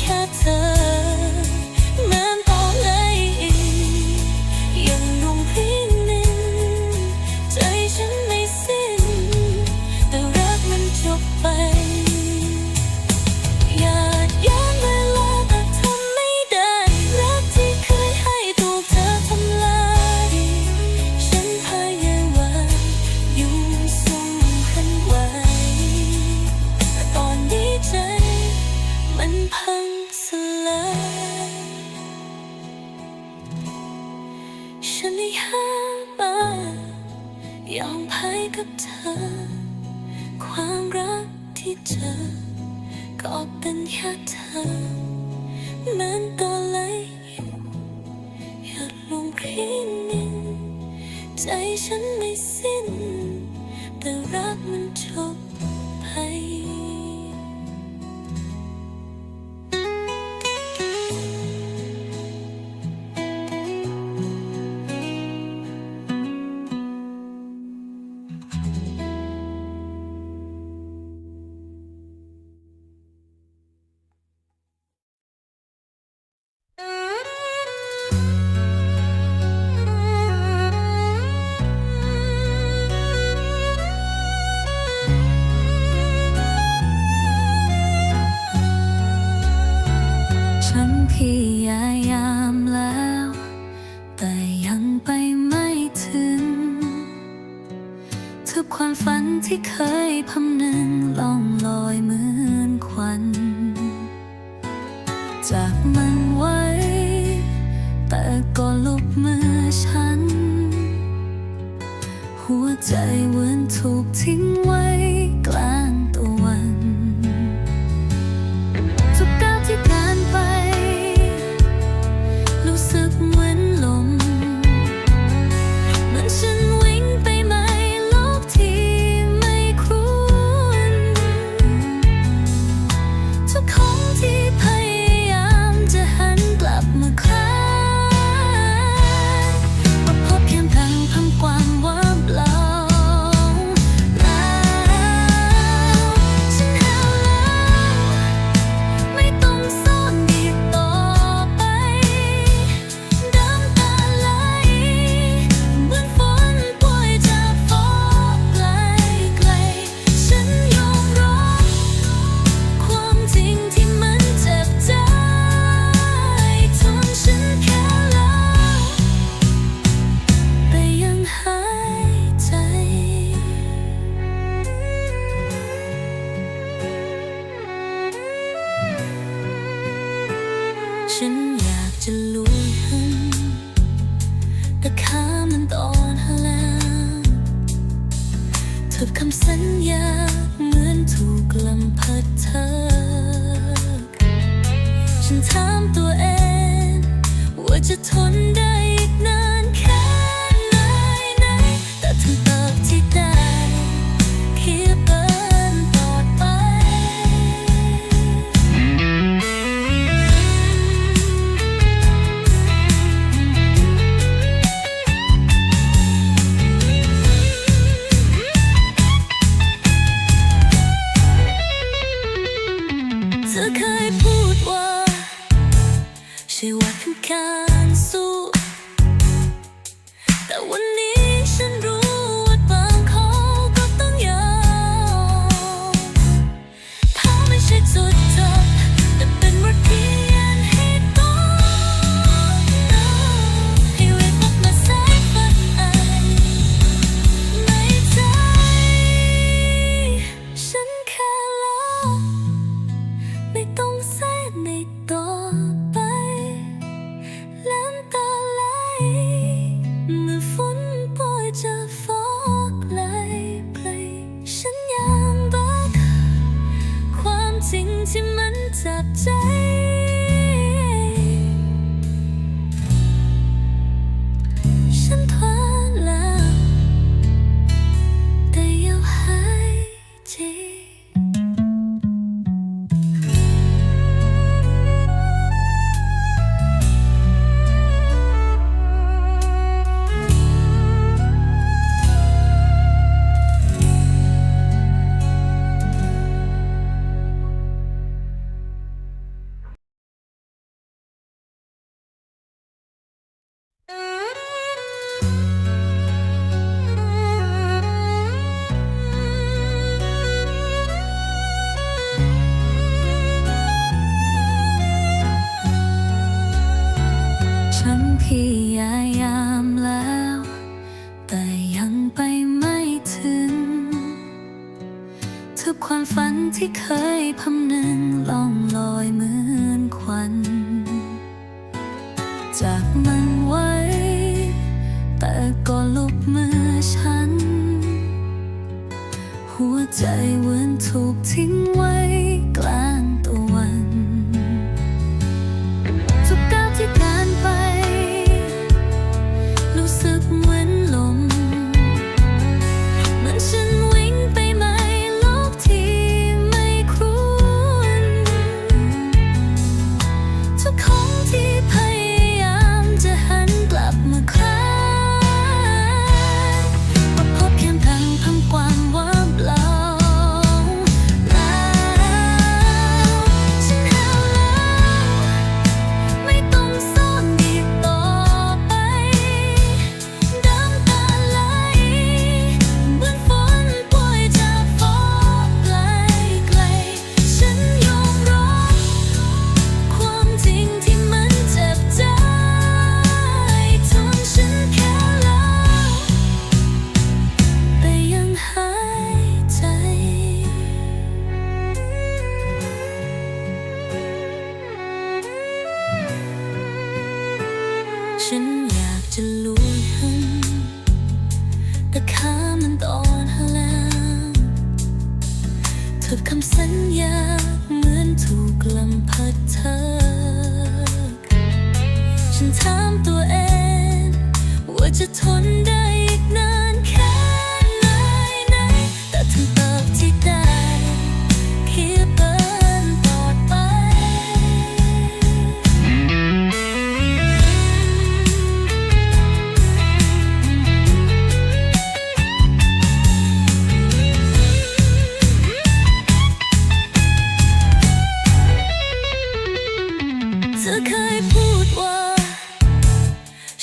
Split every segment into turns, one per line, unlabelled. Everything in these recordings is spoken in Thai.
แค่ กับเธอ ความรักที่เจอก็เป็นแค่เธอเหมือนตัวไหลหยดลงครีนินใจฉันไม่สิ้น แต่รักมันจบ เหมือนถูกลมพัดเธอ ฉันถามตัวเอง ว่าจะทนได้ เธอเคยพูดว่า ชีวิตคือการสู้แต่วันนี้ ยายามแล้ว แต่ยังไปไม่ถึงทุกความฝันที่เคย กับคำสัญญาเหมือนถูกลมพัดเธอ ฉันถามตัวเอง ว่าจะทนได้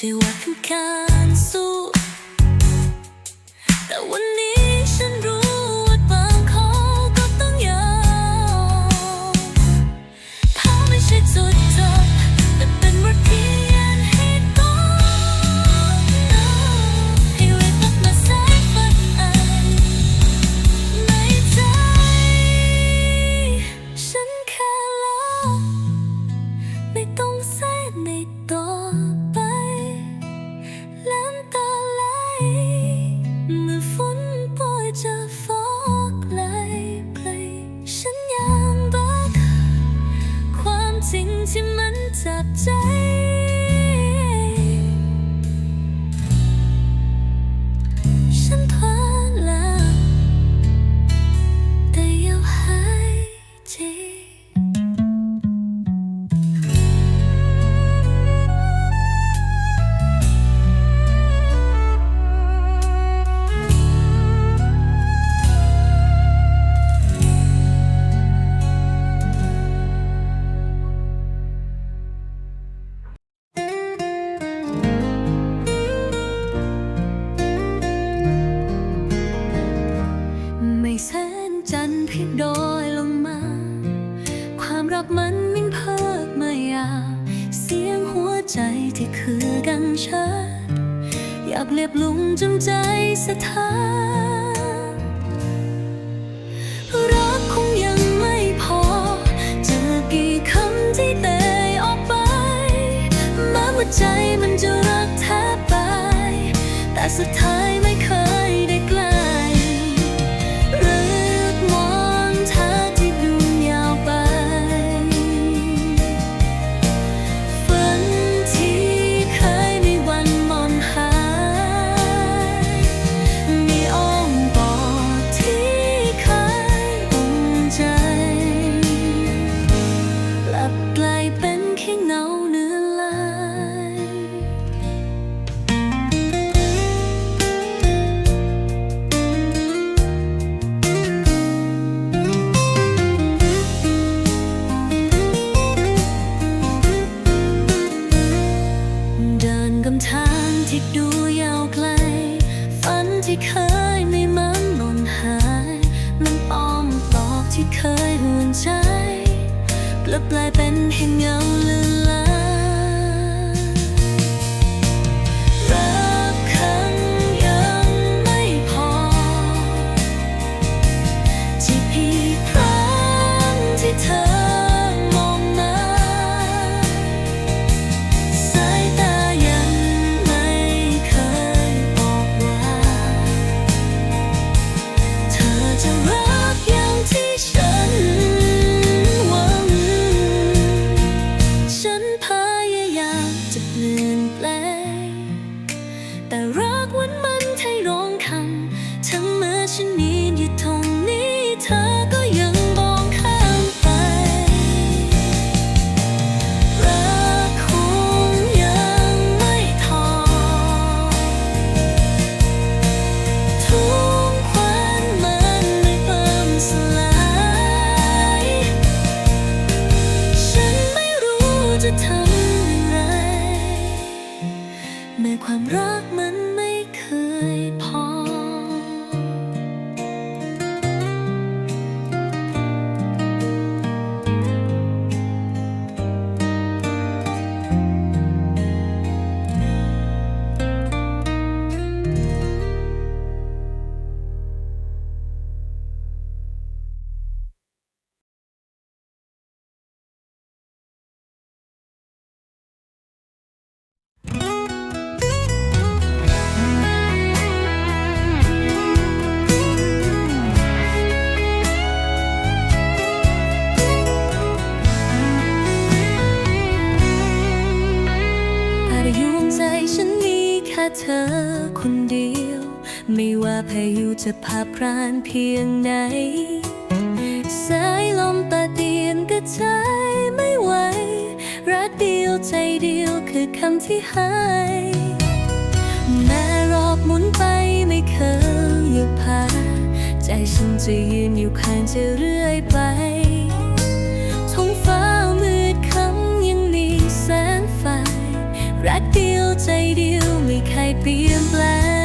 To what you come. อยากเลียบลุงจนใจสถารักคงยังไม่พอ เจอกี่คำที่เตะออกไป แม้ว่าใจมันจะรักแทบไปแต่สุดท้ายไม่ และปลายเป็นแห่งเงา 他 พายุจะพาพรานเพียงไหน สายลมตะเตียนก็ใช้ไม่ไหว รักเดียวใจเดียวคือคำที่หายแม่รอบหมุนไปไม่เคยหยุดพักใจฉันจะยืนอยู่ข้างจะเรื่อยไปท้องฟ้ามืดค่ำยังมีแสงไฟรักเดียวใจเดียวไม่เคยเปลี่ยนแปลง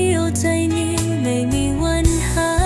เรายังนั้นง